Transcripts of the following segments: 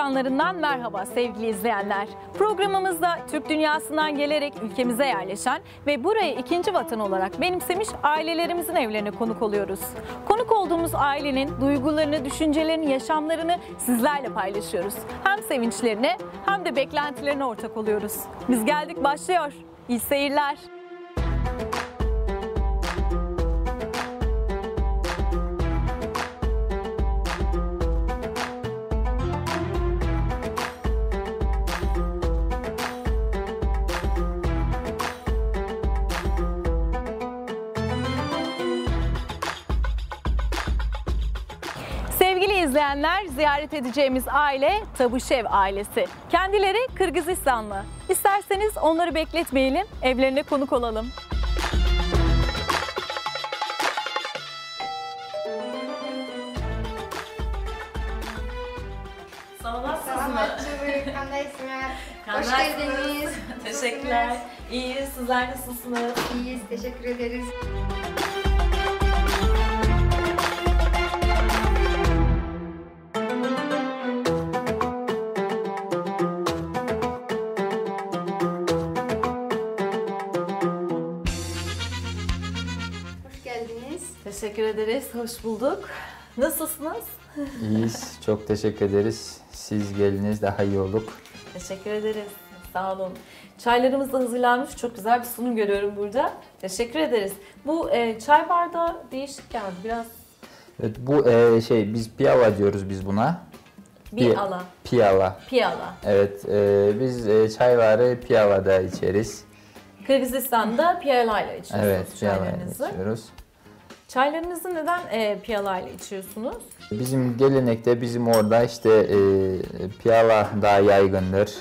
ekranlarından merhaba sevgili izleyenler. Programımızda Türk dünyasından gelerek ülkemize yerleşen ve burayı ikinci vatan olarak benimsemiş ailelerimizin evlerine konuk oluyoruz. Konuk olduğumuz ailenin duygularını, düşüncelerini, yaşamlarını sizlerle paylaşıyoruz. Hem sevinçlerine hem de beklentilerine ortak oluyoruz. Biz geldik başlıyor. İyi seyirler. İzleyenler, ziyaret edeceğimiz aile Tabuşev ailesi. Kendileri Kırgızistanlı. İsterseniz onları bekletmeyelim, evlerine konuk olalım. Salamatçılık, kandaysınlar. Hoş geldiniz. Teşekkürler. İyiyiz. Sizler nasılsınız? İyiyiz, teşekkür ederiz. Ederiz. Hoş bulduk. Nasılsınız? İyiyiz. Çok teşekkür ederiz. Siz geliniz daha iyi olduk. Teşekkür ederiz. Sağ olun. Çaylarımız da hazırlanmış. Çok güzel bir sunum görüyorum burada. Teşekkür ederiz. Bu e, çay bardağı değişik geldi. Biraz Evet, bu e, şey biz piyava diyoruz biz buna. bir ala. Piyava. Piyala. Evet, e, biz e, çayları piyavada içeriz. Kırgızistan'da piyalayla içiyorsunuz Evet, çaylarınızı. içiyoruz. Çaylarınızı neden e, piyalayla içiyorsunuz? Bizim gelenekte bizim orada işte e, piyava daha yaygındır.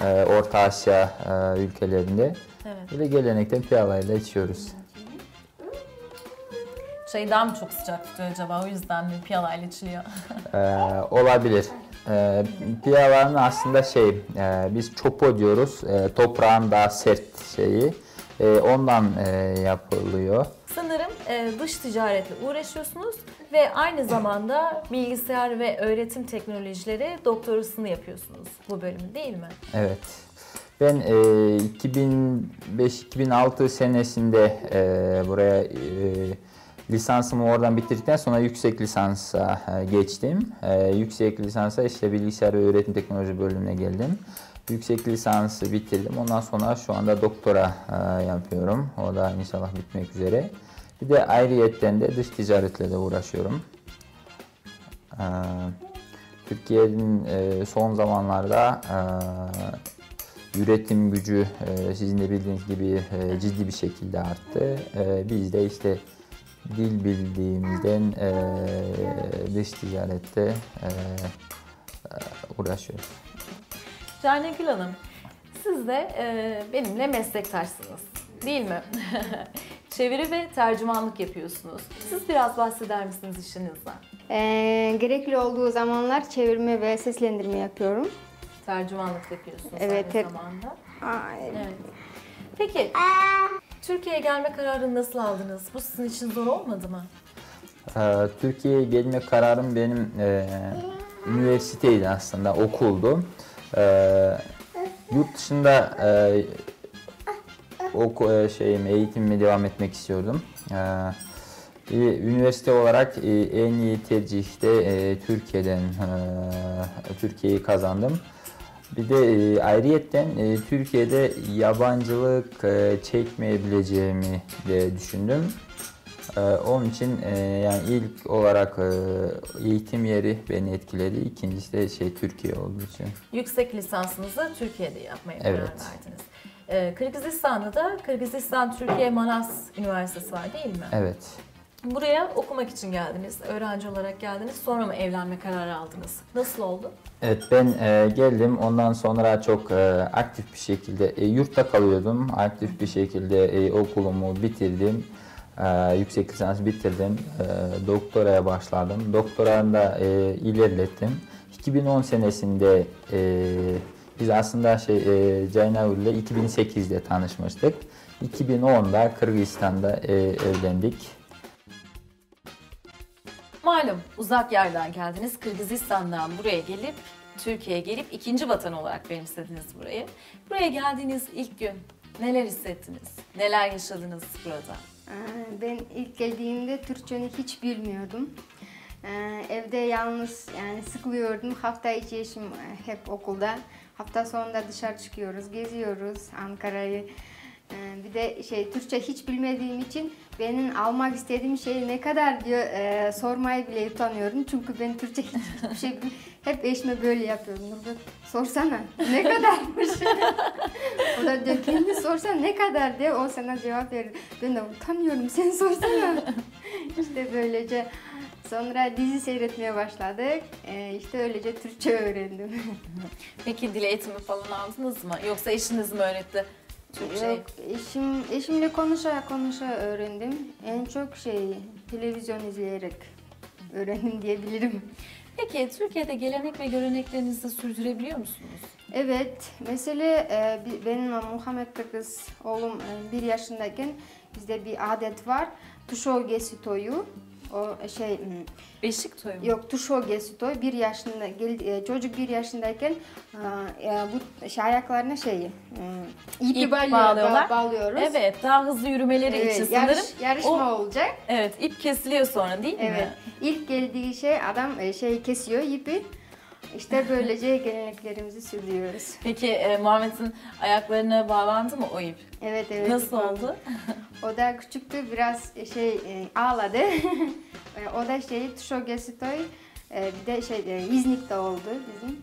E, Orta Asya e, ülkelerinde. Evet. Böyle gelenekte piyavayla içiyoruz. Çayı daha mı çok sıcak tutuyor acaba? O yüzden mi piyalayla içiliyor? Ee, olabilir. Ee, piyavanın aslında şey, e, biz çopo diyoruz. E, toprağın daha sert şeyi. E, ondan e, yapılıyor. E, dış ticaretle uğraşıyorsunuz ve aynı zamanda bilgisayar ve öğretim teknolojileri doktorasını yapıyorsunuz bu bölümü değil mi? Evet. Ben e, 2005-2006 senesinde e, buraya e, lisansımı oradan bitirdikten sonra yüksek lisansa e, geçtim. E, yüksek lisansa işte bilgisayar ve öğretim teknoloji bölümüne geldim. Yüksek lisansı bitirdim. Ondan sonra şu anda doktora e, yapıyorum. O da inşallah bitmek üzere. Bir de ayrıyetten de dış ticaretle de uğraşıyorum. E, Türkiye'nin e, son zamanlarda e, üretim gücü e, sizin de bildiğiniz gibi ciddi bir şekilde arttı. Biz de işte dil bildiğimizden e, dış ticarette uğraşıyoruz. Canegül Hanım, siz de benimle meslektaşsınız değil mi? Çeviri ve tercümanlık yapıyorsunuz. Siz biraz bahseder misiniz işinizden? Ee, gerekli olduğu zamanlar çevirme ve seslendirme yapıyorum. Tercümanlık yapıyorsunuz Evet, aynı zamanda. Aa, Evet. Peki, Türkiye'ye gelme kararını nasıl aldınız? Bu sizin için zor olmadı mı? Ee, Türkiye'ye gelme kararım benim e, üniversiteydi aslında, okuldu. Ee, yurt dışında e, oku, e, şeyim, eğitimime devam etmek istiyordum. Bir üniversite olarak e, en iyi tercihte e, Türkiye'den e, Türkiye'yi kazandım. Bir de e, ayrıyetten e, Türkiye'de yabancılık e, çekmeyebileceğimi de düşündüm. Onun için e, yani ilk olarak e, eğitim yeri beni etkiledi. İkincisi de şey Türkiye olduğu için. Yüksek lisansınızı Türkiye'de yapmaya karar Evet. verdiniz. Ee, Kırgızistan'da da Kırgızistan Türkiye Manas Üniversitesi var değil mi? Evet. Buraya okumak için geldiniz, öğrenci olarak geldiniz. Sonra mı evlenme kararı aldınız? Nasıl oldu? Evet ben e, geldim. Ondan sonra çok e, aktif bir şekilde e, yurtta kalıyordum. Aktif bir şekilde e, okulumu bitirdim. E, yüksek lisans bitirdim. E, doktoraya başladım. Doktoranda e, ilerlettim. 2010 senesinde e, biz aslında şey e, Caynavur ile 2008'de tanışmıştık. 2010'da Kırgızistan'da e, evlendik. Malum uzak yerden geldiniz. Kırgızistan'dan buraya gelip Türkiye'ye gelip ikinci vatan olarak benimsediniz burayı. Buraya geldiğiniz ilk gün neler hissettiniz? Neler yaşadınız burada? Ee, Ben ilk geldiğimde Türkçeni hiç bilmiyordum. Ee, Evde yalnız yani sıkılıyordum. Hafta içi eşim e, hep okulda. Hafta sonunda dışarı çıkıyoruz, geziyoruz Ankara'yı. Ee, Bir de şey Türkçe hiç bilmediğim için benim almak istediğim şey ne kadar diyor e, sormayı bile utanıyorum. Çünkü ben Türkçe hiç, hiçbir şey hep eşime böyle yapıyorum. Nurgül sorsana ne kadarmış? o da diyor kendi sorsan ne kadar diye o sana cevap verir. Ben de utanıyorum sen sorsana. işte böylece sonra dizi seyretmeye başladık. Ee, işte öylece Türkçe öğrendim. Peki dil eğitimi falan aldınız mı? Yoksa eşiniz mi öğretti Türkçeyi? Yok, eşim, eşimle konuşa konuşa öğrendim. En çok şey televizyon izleyerek öğrendim diyebilirim. Peki Türkiye'de gelenek ve göreneklerinizi sürdürebiliyor musunuz? Evet, mesele e, benim Muhammed Kırgız oğlum e, bir yaşındayken bizde bir adet var. Tuşo gesitoyu. O şey hmm, Beşik toyu mu? yok tuşo gesitoy bir yaşında e, çocuk bir yaşındayken e, e, bu şey ayaklarına şeyi hmm, ipi İp bağlıyor- bağlıyorlar. ba- bağlıyoruz. Evet, daha hızlı yürümeleri için Evet, sanırım. yarış, yarışma O- olacak. Evet, ip kesiliyor sonra değil Evet. mi? İlk geldiği şey adam e, şey kesiyor ipi. İşte böylece geleneklerimizi sürdürüyoruz. Peki e, Muhammed'in ayaklarına bağlandı mı o ip? Evet evet. Nasıl oldu? O da küçüktü biraz şey e, ağladı. E, o da şey Tuşo Gesitoy e, bir de şey e, İznik'te oldu bizim.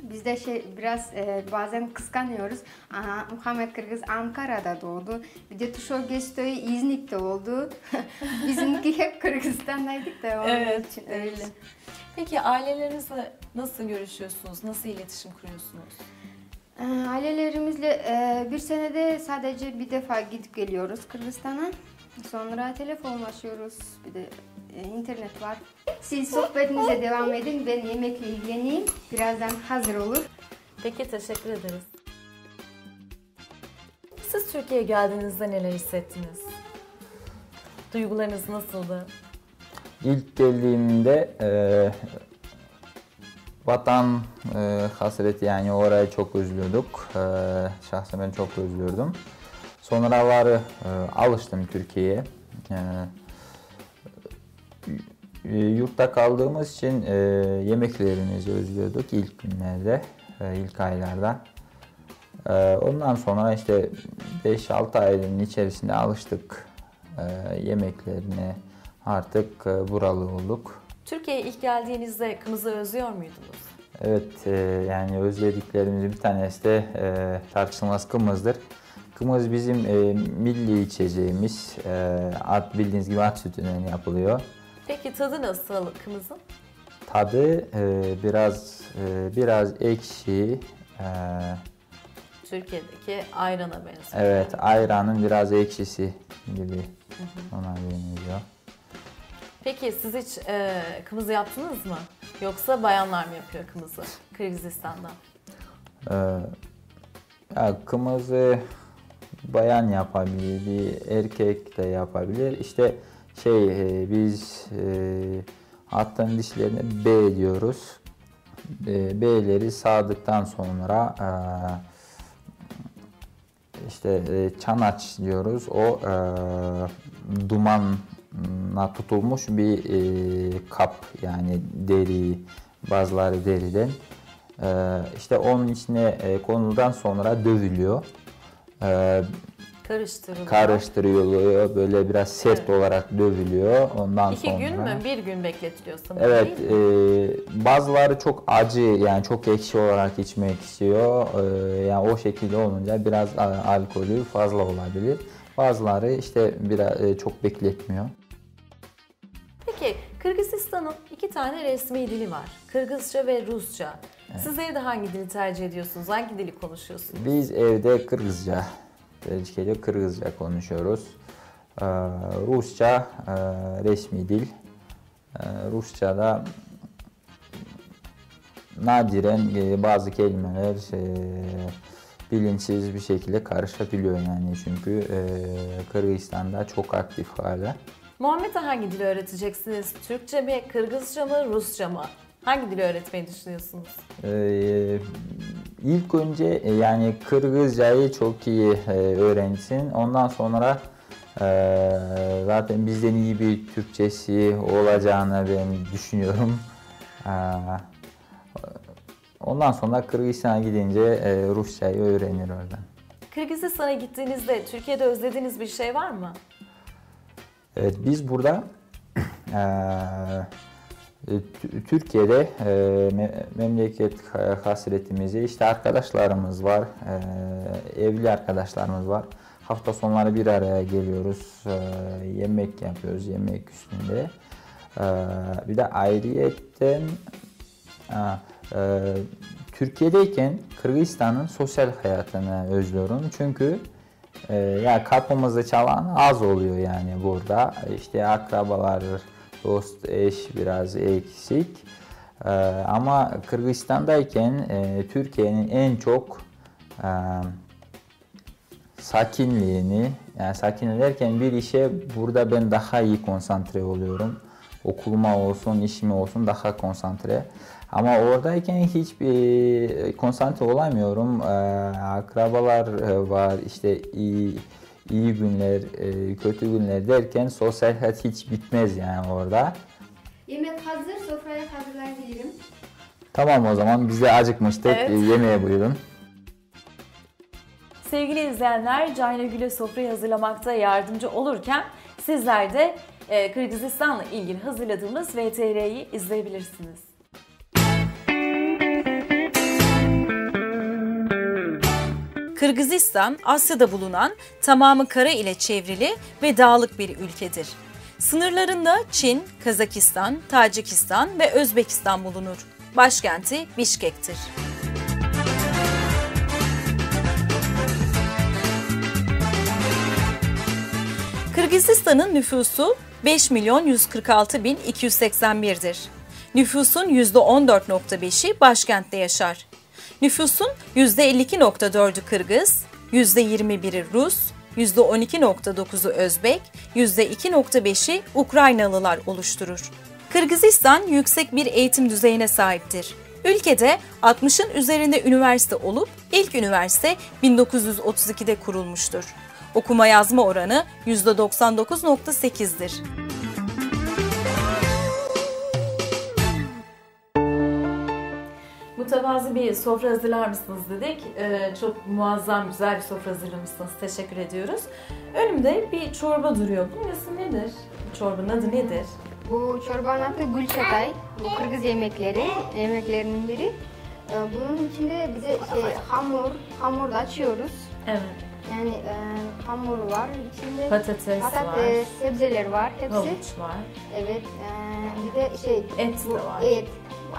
Biz de şey biraz e, bazen kıskanıyoruz. Aha, Muhammed Kırgız Ankara'da doğdu. Bir de Tuşo Gesitoy İznik'te oldu. Bizimki hep Kırgızistan'daydık da onun Evet, için öyle. öyle. Peki ailelerinizle nasıl görüşüyorsunuz? Nasıl iletişim kuruyorsunuz? Ee, Ailelerimizle e, bir senede sadece bir defa gidip geliyoruz Kırgızistan'a. Sonra telefonlaşıyoruz. Bir de e, internet var. Siz sohbetinize devam edin. Ben yemekle ilgileneyim. Birazdan hazır olur. Peki teşekkür ederiz. Siz Türkiye'ye geldiğinizde neler hissettiniz? Duygularınız nasıldı? İlk geldiğimde e, vatan e, hasreti yani orayı çok özlüyorduk. E, şahsen ben çok özlüyordum. Sonraları e, alıştım Türkiye'ye. E, e, yurtta kaldığımız için e, yemeklerimizi özlüyorduk ilk günlerde, e, ilk aylarda. E, ondan sonra işte 5-6 ayın içerisinde alıştık e, yemeklerine. Artık e, buralı olduk. Türkiye'ye ilk geldiğinizde Kımız'ı özlüyor muydunuz? Evet e, yani özlediklerimizin bir tanesi de e, tartışılmaz kımızdır. Kımız bizim milli içeceğimiz. At bildiğiniz gibi at sütünden yapılıyor. Peki tadı nasıl Kımız'ın? Tadı biraz biraz ekşi. Türkiye'deki ayrana benziyor. evet ayranın biraz ekşisi gibi ona benziyor. Peki siz hiç e, Kımız'ı yaptınız mı? Yoksa bayanlar mı yapıyor Kımız'ı Kırgızistan'da? Ee, ya kımızı bayan yapabilir, bir erkek de yapabilir. İşte şey e, biz e, atların dişlerine B diyoruz. E, B'leri sağdıktan sonra e, işte e, çanaç diyoruz. O e, dumanla tutulmuş bir e, kap yani deri bazıları deriden. Ee, işte onun içine e, konudan sonra dövülüyor. Karıştırılıyor. karıştırılıyor. Böyle biraz sert Evet. olarak dövülüyor. Ondan İki sonra. gün mü? Bir gün bekletiliyor sanırım Evet, e, bazıları çok acı yani çok ekşi olarak içmek istiyor. E, yani o şekilde olunca biraz alkolü fazla olabilir. Bazıları işte biraz e, çok bekletmiyor. Peki Kırgızistan'ın iki tane resmi dili var. Kırgızca ve Rusça. Siz evde hangi dili tercih ediyorsunuz? Hangi dili konuşuyorsunuz? Biz evde Kırgızca, tercih ediyor, Kırgızca konuşuyoruz. Ee, Rusça e, resmi dil. Ee, Rusça'da nadiren e, bazı kelimeler e, bilinçsiz bir şekilde karışabiliyor yani çünkü e, Kırgızistan'da çok aktif hala. Muhammed'e hangi dili öğreteceksiniz? Türkçe mi, Kırgızca mı, Rusça mı? Hangi dili öğretmeyi düşünüyorsunuz? Ee, ilk önce e, yani Kırgızcayı çok iyi e, öğrensin. Ondan sonra e, zaten bizden iyi bir Türkçesi olacağını ben düşünüyorum. Ee, ondan sonra Kırgızistan'a gidince e, Rusçayı öğrenir oradan. Kırgızistan'a gittiğinizde Türkiye'de özlediğiniz bir şey var mı? Evet biz burada Tü- Türkiye'de me- memleket ha- hasretimizi işte arkadaşlarımız var, eee, evli arkadaşlarımız var. Hafta sonları bir araya geliyoruz, eee, yemek yapıyoruz, yemek üstünde. Eee, bir de ayrıyetten eee, Türkiye'deyken Kırgızistan'ın sosyal hayatını özlüyorum çünkü ee, ya kapımızı çalan az oluyor yani burada. İşte akrabalar, dost, eş biraz eksik. Ee, ama Kırgızistan'dayken e, Türkiye'nin en çok e, sakinliğini, yani sakin derken bir işe burada ben daha iyi konsantre oluyorum. Okuluma olsun, işime olsun daha konsantre. Ama oradayken hiçbir konsantre olamıyorum. Ee, akrabalar e, var, işte iyi iyi günler, e, kötü günler derken sosyal hayat hiç bitmez yani orada. Yemek hazır, sofraya hazırlayabilirim. Tamam o zaman biz de acıkmıştık. Evet. E, Yemeğe buyurun. Sevgili izleyenler, Cayna Gül'e sofrayı hazırlamakta yardımcı olurken sizler de e, Kırgızistan'la ilgili hazırladığımız VTR'yi izleyebilirsiniz. Kırgızistan, Asya'da bulunan tamamı kara ile çevrili ve dağlık bir ülkedir. Sınırlarında Çin, Kazakistan, Tacikistan ve Özbekistan bulunur. Başkenti Bişkek'tir. Kırgızistan'ın nüfusu 5 milyon 146 bin 281'dir. Nüfusun %14.5'i başkentte yaşar. Nüfusun %52.4'ü Kırgız, %21'i Rus, %12.9'u Özbek, %2.5'i Ukraynalılar oluşturur. Kırgızistan yüksek bir eğitim düzeyine sahiptir. Ülkede 60'ın üzerinde üniversite olup ilk üniversite 1932'de kurulmuştur. Okuma yazma oranı %99.8'dir. Mütevazı bir sofra hazırlar mısınız dedik. Ee, çok muazzam güzel bir sofra hazırlamışsınız. Teşekkür ediyoruz. Önümde bir çorba duruyor. Bu nasıl nedir? Bu çorbanın adı nedir? Bu çorbanın adı gül çatay. Bu Kırgız yemekleri, yemeklerinin biri. Ee, Bunun içinde bize şey, hamur, hamur da açıyoruz. Evet. Yani e, hamur var içinde. Patates, Patates, var. sebzeler var hepsi. Havuç var. Evet. e, bir de şey Et bu de var. et.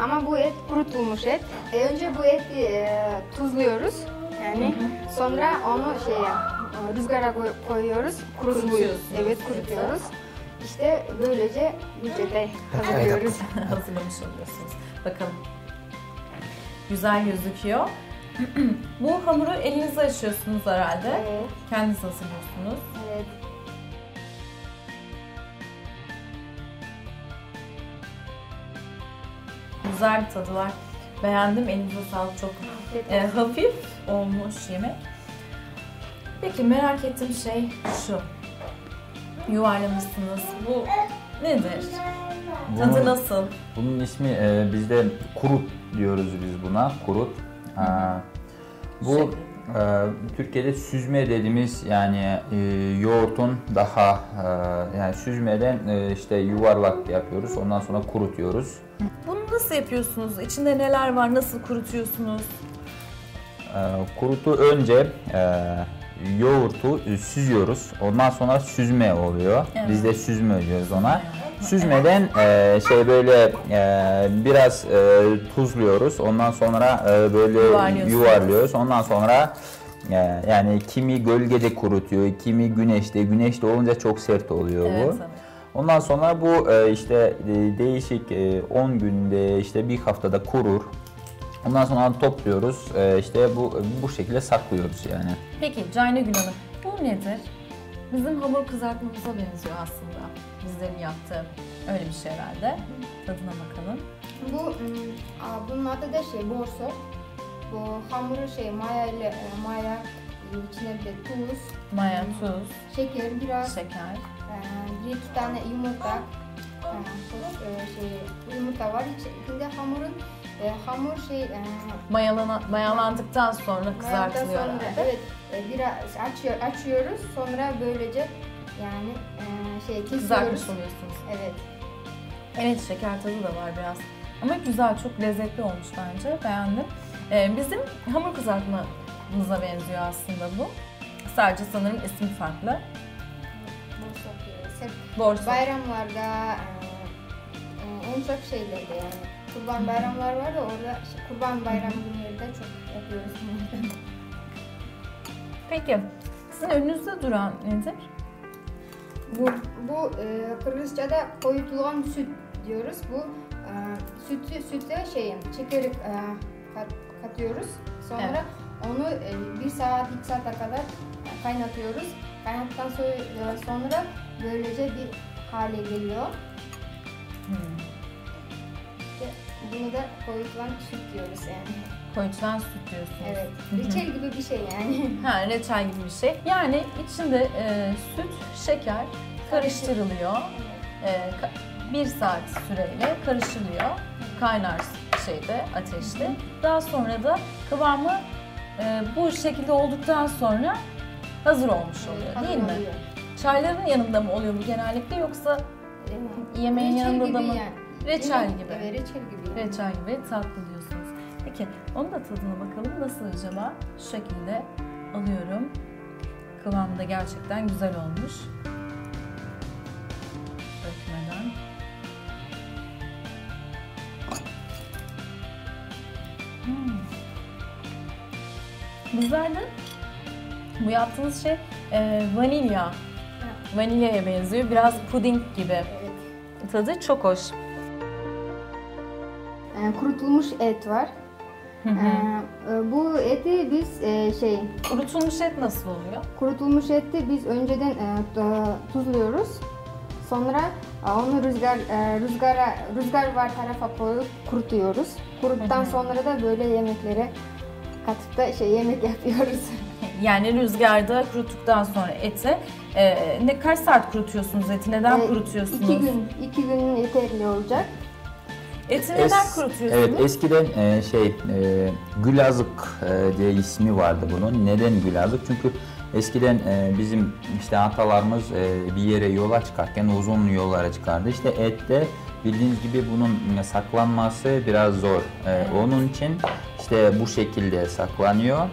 Ama bu et kurutulmuş et. E, önce bu eti e, tuzluyoruz. Yani sonra onu şey e, rüzgara koy- koyuyoruz. Kurutuluyor. Kurutuyorsunuz. Evet kurutuyoruz. İşte böylece vücuda hazırlıyoruz. Hazırlamış oluyorsunuz. Bakalım. Güzel gözüküyor. Bu hamuru elinizle açıyorsunuz herhalde. evet. Kendiniz hazırlıyorsunuz. Evet. Güzel bir tadı var. Beğendim. Elinize sağlık. Çok e, hafif olmuş yemek. Peki merak ettiğim şey şu. Yuvarlamışsınız. Bu nedir? Tadı Bunu- nasıl? Bunun ismi e, bizde kurut diyoruz biz buna. Kurut. Aa, bu Şey. e, Türkiye'de süzme dediğimiz yani e, yoğurtun daha e, yani süzmeden e, işte yuvarlak yapıyoruz. Ondan sonra kurutuyoruz. Nasıl yapıyorsunuz? İçinde neler var? Nasıl kurutuyorsunuz? E, kurutu önce e, yoğurtu süzüyoruz. Ondan sonra süzme oluyor. Evet. Biz de süzme diyoruz ona. Süzmeden e, şey böyle e, biraz e, tuzluyoruz. Ondan sonra e, böyle yuvarlıyoruz. Ondan sonra e, yani kimi gölgede kurutuyor, kimi güneşte. Güneşte olunca çok sert oluyor Evet, bu. evet. Ondan sonra bu e, işte e, değişik e, 10 günde işte bir haftada kurur. Ondan sonra topluyoruz. E, işte bu bu şekilde saklıyoruz yani. Peki Cayna Gül Hanım, bu nedir? Bizim hamur kızartmamıza benziyor aslında. Bizlerin yaptığı öyle bir şey herhalde. Tadına bakalım. Bu ım, aa, bunun adı da şey borso. Bu hamuru şey maya ile e, maya e, içine bir de tuz, Maya, tuz, şeker, biraz şeker. E, bir iki tane yumurta. E, bu, e, şey yumurta var içinde hamurun e, hamur şey e, Mayalana, mayalandıktan sonra kızartılıyor sonra. Evet, biraz açıyor, açıyoruz. Sonra böylece yani şey kesiyoruz. Kızartmış oluyorsunuz. Evet. Evet şeker tadı da var biraz. Ama güzel, çok lezzetli olmuş bence. Beğendim. Ee, bizim hamur kızartmamıza benziyor aslında bu. Sadece sanırım ismi farklı. Hep Borsa. bayramlarda e, e, çok şeylerde yani kurban bayramlar var da orada işte kurban bayram günlerinde çok yapıyoruz. Peki, sizin önünüzde duran nedir? Bu, bu e, Kırgızca'da koyutulgan süt diyoruz. Bu e, sütü süte şey şekeri e, kat, katıyoruz. Sonra Evet. onu e, bir saat iki saate kadar kaynatıyoruz. Kaynattıktan sonra, sonra böylece bir hale geliyor. Hmm. İşte bunu da koyutulan süt diyoruz yani. Koyutulan süt diyorsunuz. Evet. Reçel gibi bir şey yani. Ha, reçel gibi bir şey. Yani içinde e, süt, şeker karıştırılıyor. E, ka- bir saat süreyle karıştırılıyor. Kaynar şeyde, ateşte. Daha sonra da kıvamı e, bu şekilde olduktan sonra hazır olmuş oluyor Hazır değil mi? oluyor. Çayların yanında mı oluyor bu genellikle yoksa yemeğin Reçel yanında da mı? yani. Reçel gibi. Evet reçel gibi. yani. Reçel gibi tatlı diyorsunuz. Peki onun da tadına bakalım nasıl acaba? Şu şekilde alıyorum. Kıvamı da gerçekten güzel olmuş. Dökmeden. Hmm. Güzeldi. Bu yaptığınız şey e, vanilya. Vanilyaya benziyor. Biraz puding gibi. Tadı çok hoş. Ee, kurutulmuş et var. Ee, e, bu eti biz e, şey Kurutulmuş et nasıl oluyor? kurutulmuş eti biz önceden e, tu- tuzluyoruz. Sonra e, onu rüzgar e, rüzgara rüzgar var tarafa koyup kurutuyoruz. Kuruttuktan sonra da böyle yemeklere katıp da şey yemek yapıyoruz. Yani rüzgarda kuruttuktan sonra eti e, ne kaç saat kurutuyorsunuz eti? Neden E, kurutuyorsunuz? İki gün, iki gün yeterli olacak. Eti neden Es- kurutuyorsunuz? Evet eskiden e, şey e, gülazık e, diye ismi vardı bunun. Neden gülazık? Çünkü eskiden e, bizim işte atalarımız e, bir yere yola çıkarken uzun yollara çıkardı. İşte ette bildiğiniz gibi bunun saklanması biraz zor. E, onun için işte bu şekilde saklanıyor.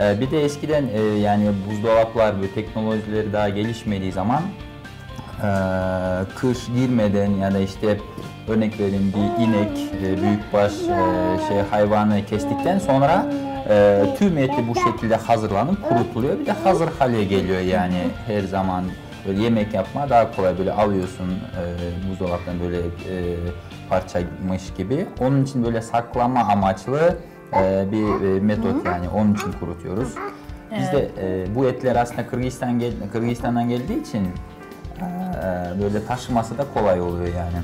E, bir de eskiden e, yani buzdolaplar ve teknolojileri daha gelişmediği zaman e, kış girmeden ya da işte örnek vereyim bir inek, e, büyükbaş e, şey hayvanı kestikten sonra tüm eti bu şekilde hazırlanıp kurutuluyor. Bir de hazır hale geliyor yani her zaman böyle yemek yapma daha kolay böyle alıyorsun e, böyle e, parçaymış gibi. Onun için böyle saklama amaçlı e, bir e, metot yani onun için kurutuyoruz. Biz de e, bu etler aslında Kırgızistan gel Kırgızistan'dan geldiği için e, böyle taşıması da kolay oluyor yani.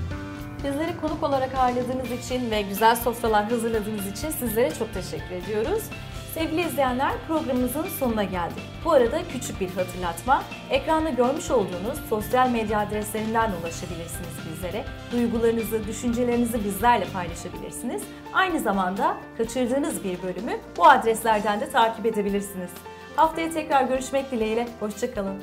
Bizleri konuk olarak ağırladığınız için ve güzel sofralar hazırladığınız için sizlere çok teşekkür ediyoruz. Sevgili izleyenler programımızın sonuna geldik. Bu arada küçük bir hatırlatma. Ekranda görmüş olduğunuz sosyal medya adreslerinden ulaşabilirsiniz bizlere. Duygularınızı, düşüncelerinizi bizlerle paylaşabilirsiniz. Aynı zamanda kaçırdığınız bir bölümü bu adreslerden de takip edebilirsiniz. Haftaya tekrar görüşmek dileğiyle. Hoşçakalın.